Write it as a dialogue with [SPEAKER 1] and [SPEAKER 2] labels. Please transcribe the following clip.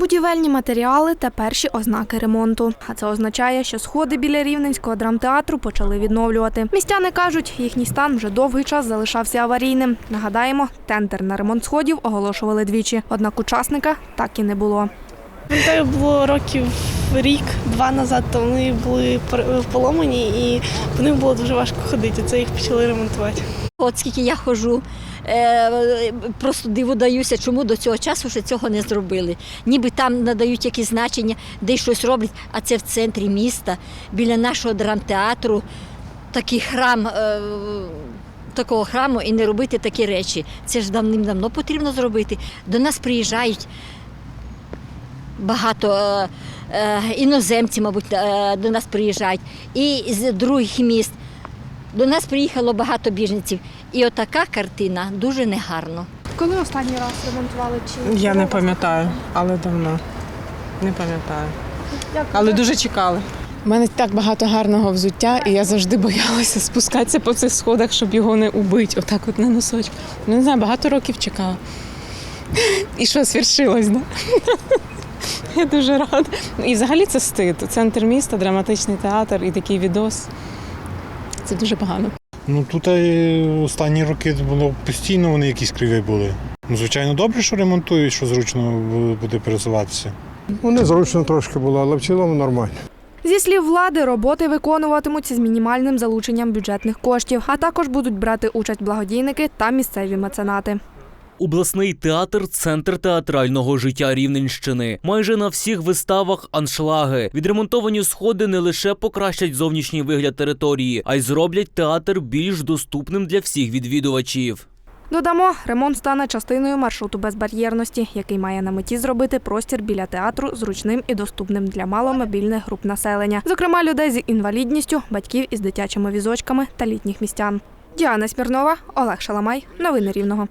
[SPEAKER 1] Будівельні матеріали та перші ознаки ремонту. А це означає, що сходи біля рівненського драмтеатру почали відновлювати. Містяни кажуть, їхній стан вже довгий час залишався аварійним. Нагадаємо, тендер на ремонт сходів оголошували двічі, однак учасника так і не було.
[SPEAKER 2] Пам'ятаю, було років рік-два назад, то вони були поломані і по ним було дуже важко ходити. Це їх почали ремонтувати.
[SPEAKER 3] От скільки я ходжу, е, просто диву даюся, чому до цього часу ще цього не зробили. Ніби там надають якісь значення, де щось роблять, а це в центрі міста, біля нашого драмтеатру, такий храм. Е, Такого храму і не робити такі речі. Це ж давним-давно потрібно зробити. До нас приїжджають багато е, е, мабуть, е, до нас приїжджають, і з других міст. До нас приїхало багато біженців. І отака картина дуже негарно.
[SPEAKER 1] Коли останній раз ремонтували чи
[SPEAKER 4] Я не пам'ятаю, але давно. Не пам'ятаю. Але дуже чекали.
[SPEAKER 5] У мене так багато гарного взуття, і я завжди боялася спускатися по цих сходах, щоб його не убити. Отак от на носочку. Ну, не знаю, багато років чекала. І що свершилось, да? Я дуже рада. І взагалі це стид. Центр міста, драматичний театр і такий відос. Це дуже погано.
[SPEAKER 6] Ну тут е, останні роки було постійно вони якісь криві були. Ну, звичайно, добре, що ремонтують, що зручно буде пересуватися.
[SPEAKER 7] Ну, незручно трошки було, але в цілому нормально.
[SPEAKER 1] Зі слів влади, роботи виконуватимуться з мінімальним залученням бюджетних коштів, а також будуть брати участь благодійники та місцеві меценати.
[SPEAKER 8] Обласний театр центр театрального життя Рівненщини. Майже на всіх виставах аншлаги. Відремонтовані сходи не лише покращать зовнішній вигляд території, а й зроблять театр більш доступним для всіх відвідувачів.
[SPEAKER 1] Додамо, ремонт стане частиною маршруту безбар'єрності, який має на меті зробити простір біля театру зручним і доступним для маломобільних груп населення, зокрема людей з інвалідністю, батьків із дитячими візочками та літніх містян. Діана Смірнова, Олег Шаламай. Новини Рівного.